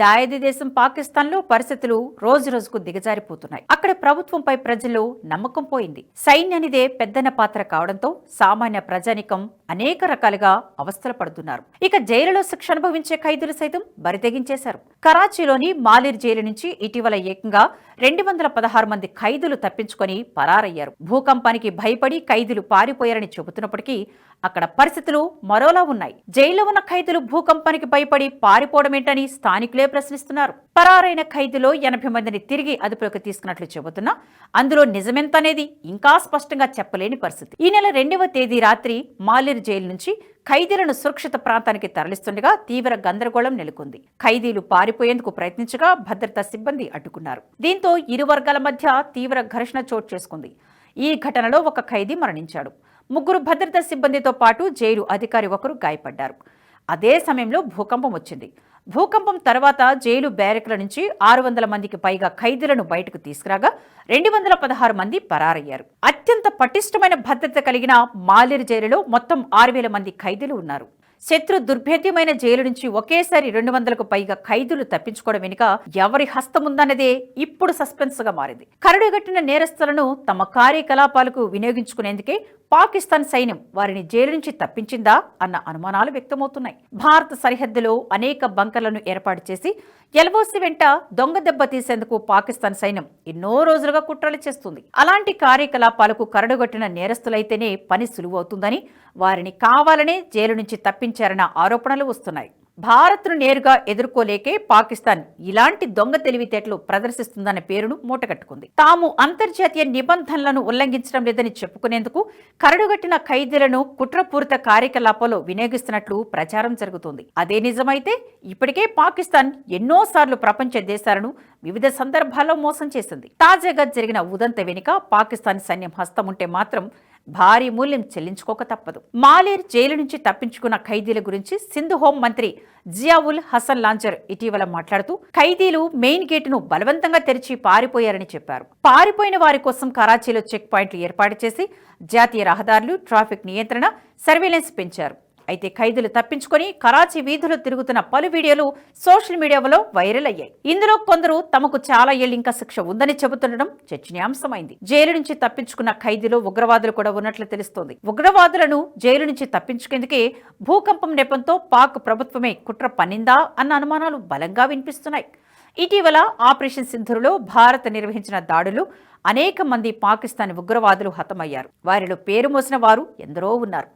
దాయది దేశం పాకిస్తాన్లో పరిస్థితులు రోజు రోజుకు దిగజారిపోతున్నాయి. అక్కడ ప్రభుత్వంపై ప్రజల్లో నమ్మకం పోయింది. సైన్యానిదే పెద్దన పాత్ర కావడంతో సామాన్య ప్రజానికం అనేక రకాలుగా అవస్థలు పడుతున్నారు. ఇక జైలులో శిక్ష అనుభవించే ఖైదీలు సైతం బరితెగించేశారు. కరాచీలోని మాలిర్ జైలు నుంచి ఇటీవల ఏకంగా రెండు వందల పదహారు మంది ఖైదీలు తప్పించుకొని పరారయ్యారు. భూకంపానికి భయపడి ఖైదీలు పారిపోయారని చెబుతున్నప్పటికీ అక్కడ పరిస్థితులు మరోలా ఉన్నాయి. జైల్లో ఉన్న ఖైదీలు భూకంపానికి భయపడి పారిపోవడమేంటని స్థానికులే ప్రశ్నిస్తున్నారు. పరారైన ఖైదీలో ఎనభై మందిని తిరిగి అదుపులోకి తీసుకున్నట్లు చెబుతున్నా అందులో నిజమెంత అనేది ఇంకా స్పష్టంగా చెప్పలేని పరిస్థితి. ఈ నెల రెండవ తేదీ రాత్రి మాలిర్ జైలు నుంచి ఖైదీలను సురక్షిత ప్రాంతానికి తరలిస్తుండగా తీవ్ర గందరగోళం నెలకొంది. ఖైదీలు పారిపోయేందుకు ప్రయత్నించగా భద్రతా సిబ్బంది అడ్డుకున్నారు. దీంతో ఇరు వర్గాల మధ్య తీవ్ర ఘర్షణ చోటు చేసుకుంది. ఈ ఘటనలో ఒక ఖైదీ మరణించాడు. ముగ్గురు భద్రతా సిబ్బందితో పాటు జైలు అధికారి ఒకరు గాయపడ్డారు. అదే సమయంలో భూకంపం వచ్చింది. భూకంపం తర్వాత జైలు బ్యారెక్ల నుంచి ఆరు వందల మందికి పైగా ఖైదీలను బయటకు తీసుకురాగా రెండు వందల పదహారు మంది పరారయ్యారు. అత్యంత పటిష్టమైన భద్రత కలిగిన మాలేరు జైలులో మొత్తం ఆరు వేల మంది ఖైదీలు ఉన్నారు. శత్రు దుర్భేద్యమైన జైలు నుంచి ఒకేసారి రెండు వందలకు పైగా ఖైదీలు తప్పించుకోవడం వెనుక ఎవరి హస్తముందన్నదే ఇప్పుడు సస్పెన్స్గా మారింది. కరడుగట్టిన నేరస్తులను తమ కార్యకలాపాలకు వినియోగించుకునేందుకే పాకిస్తాన్ సైన్యం వారిని జైలు నుంచి తప్పించిందా అన్న అనుమానాలు వ్యక్తమవుతున్నాయి. భారత సరిహద్దులో అనేక బంకర్లను ఏర్పాటు చేసి ఎల్ఓసి వెంట దొంగ దెబ్బ తీసేందుకు పాకిస్తాన్ సైన్యం ఎన్నో రోజులుగా కుట్రలు చేస్తుంది. అలాంటి కార్యకలాపాలకు కరడుగట్టిన నేరస్తులైతేనే పని సులువవుతుందని వారిని కావాలనే జైలు నుంచి తప్పించారన్న ఆరోపణలు వస్తున్నాయి. భారత్ను నేరుగా ఎదుర్కోలేకే పాకిస్తాన్ ఇలాంటి దొంగ తెలివితేటలు ప్రదర్శిస్తుందన్న పేరును మూటగట్టుకుంది. తాము అంతర్జాతీయ నిబంధనలను ఉల్లంఘించడం లేదని చెప్పుకునేందుకు కరడుగట్టిన ఖైదీలను కుట్రపూరిత కార్యకలాపాల్లో వినియోగిస్తున్నట్లు ప్రచారం జరుగుతోంది. అదే నిజమైతే ఇప్పటికే పాకిస్తాన్ ఎన్నోసార్లు ప్రపంచ దేశాలను వివిధ సందర్భాల్లో మోసం చేసింది. తాజాగా జరిగిన ఉదంత వెనుక పాకిస్తాన్ సైన్యం హస్తం ఉంటే మాత్రం భారీ మూల్యం చెల్లించుకోక తప్పదు. మాలేర్ జైలు నుంచి తప్పించుకున్న ఖైదీల గురించి సింధు హోం మంత్రి జియావుల్ హసన్ లాంచర్ ఇటీవల మాట్లాడుతూ ఖైదీలు మెయిన్ గేటును బలవంతంగా తెరిచి పారిపోయారని చెప్పారు. పారిపోయిన వారి కోసం కరాచీలో చెక్ పాయింట్లు ఏర్పాటు చేసి జాతీయ రహదారులు ట్రాఫిక్ నియంత్రణ సర్వేలెన్స్ పెంచారు. అయితే ఖైదీలు తప్పించుకొని కరాచీ వీధులు తిరుగుతున్న పలు వీడియోలు సోషల్ మీడియాలో వైరల్ అయ్యాయి. ఇందులో కొందరు తమకు చాలా ఏళ్ళు ఇంకా శిక్ష ఉందని చెబుతుండడం చర్చనీయాంశమైంది. జైలు నుంచి తప్పించుకున్న ఖైదీలో ఉగ్రవాదులు కూడా ఉన్నట్లు తెలుస్తోంది. ఉగ్రవాదులను జైలు నుంచి తప్పించుకేందుకే భూకంపం నెపంతో పాక్ ప్రభుత్వమే కుట్ర పన్నిందా అన్న అనుమానాలు బలంగా వినిపిస్తున్నాయి. ఇటీవల ఆపరేషన్ సింధురులో భారత్ నిర్వహించిన దాడులు అనేక మంది పాకిస్తాన్ ఉగ్రవాదులు హతమయ్యారు. వారిలో పేరు మోసిన వారు ఎందరో ఉన్నారు.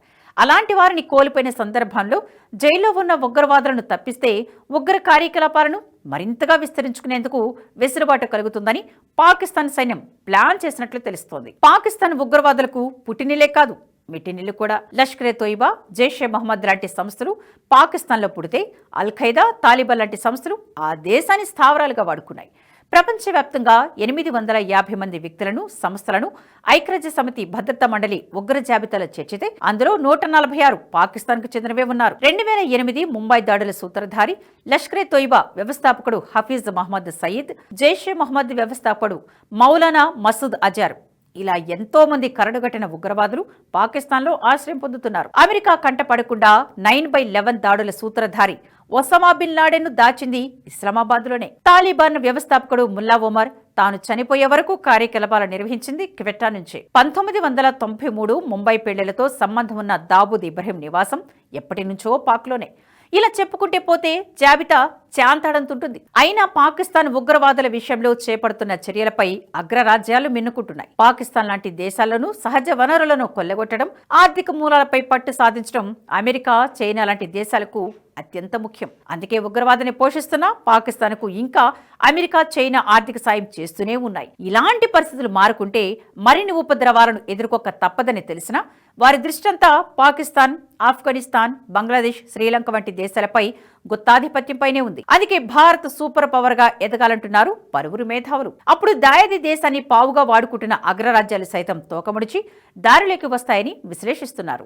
అలాంటి వారిని కోల్పోయిన సందర్భంలో జైల్లో ఉన్న ఉగ్రవాదులను తప్పిస్తే ఉగ్ర కార్యకలాపాలను మరింతగా విస్తరించుకునేందుకు వెసులుబాటు కలుగుతుందని పాకిస్తాన్ సైన్యం ప్లాన్ చేసినట్లు తెలుస్తోంది. పాకిస్తాన్ ఉగ్రవాదులకు పుట్టినిలే కాదు మిటినిలు కూడా. లష్కరే తోయిబా జైషే మహమ్మద్ లాంటి సంస్థలు పాకిస్తాన్లో పుడితే అల్ ఖైదా తాలిబాన్ లాంటి సంస్థలు ఆ దేశాన్ని స్థావరాలుగా వాడుకున్నాయి. ప్రపంచవ్యాప్తంగా ఎనిమిది వందల యాభై మంది వ్యక్తులను సంస్థలను ఐక్యరాజ్య సమితి భద్రతా మండలి ఉగ్ర జాబితాలో చేర్చితే అందులో నూట నలభై ఆరు పాకిస్తాన్కు చెందినవే ఉన్నారు. రెండు వేల ఎనిమిది ముంబై దాడుల సూత్రధారి లష్కరే తోయిబా వ్యవస్థాపకుడు హఫీజ్ మహమ్మద్ సయీద్ జైషే మహమ్మద్ వ్యవస్థాపకుడు మౌలానా మసూద్ అజార్ ఇలా ఎంతో మంది కరడుగట్టిన ఉగ్రవాదులు పాకిస్తాన్లో ఆశ్రయం పొందుతున్నారు. అమెరికా కంట పడకుండా నైన్ బై లెవెన్ దాడుల సూత్రధారి ఒసమా బిన్ లాడెన్ను దాచింది ఇస్లామాబాద్లోనే. తాలిబాన్ వ్యవస్థాపకుడు ముల్లా ఒమర్ తాను చనిపోయే వరకు కార్యకలాపాలు నిర్వహించింది క్వెట్టా నుంచే. పంతొమ్మిది వందల తొంభై మూడు ముంబై పెళ్ళిలతో సంబంధం ఉన్న దాబూద్ ఇబ్రహీం నివాసం ఎప్పటి నుంచో పాక్లోనే. ఇలా చెప్పుకుంటే పోతే జాబితా చాంతాడంతుంటుంది. అయినా పాకిస్తాన్ ఉగ్రవాదుల విషయంలో చేపడుతున్న చర్యలపై అగ్రరాజ్యాలు మిన్నుకుంటున్నాయి. పాకిస్తాన్ లాంటి దేశాలను సహజ వనరులను కొల్లగొట్టడం ఆర్థిక మూలాలపై పట్టు సాధించడం అమెరికా చైనా లాంటి దేశాలకు అత్యంత ముఖ్యం. అందుకే ఉగ్రవాదాన్ని పోషిస్తున్న పాకిస్తాన్కు ఇంకా అమెరికా చైనా ఆర్థిక సాయం చేస్తూనే ఉన్నాయి. ఇలాంటి పరిస్థితులు మారుకుంటే మరిన్ని ఉపద్రవాలను ఎదుర్కోక తప్పదని తెలిసిన వారి దృష్టంతా పాకిస్తాన్ ఆఫ్ఘనిస్తాన్ బంగ్లాదేశ్ శ్రీలంక వంటి దేశాలపై గుత్తాధిపత్యంపైనే ఉంది. అందుకే భారత్ సూపర్ పవర్గా ఎదగాలంటున్నారు పలువురు మేధావులు. అప్పుడు దాయది దేశాన్ని పావుగా వాడుకుంటున్న అగ్రరాజ్యాలు సైతం తోకముడిచి దారిలోకి వస్తాయని విశ్లేషిస్తున్నారు.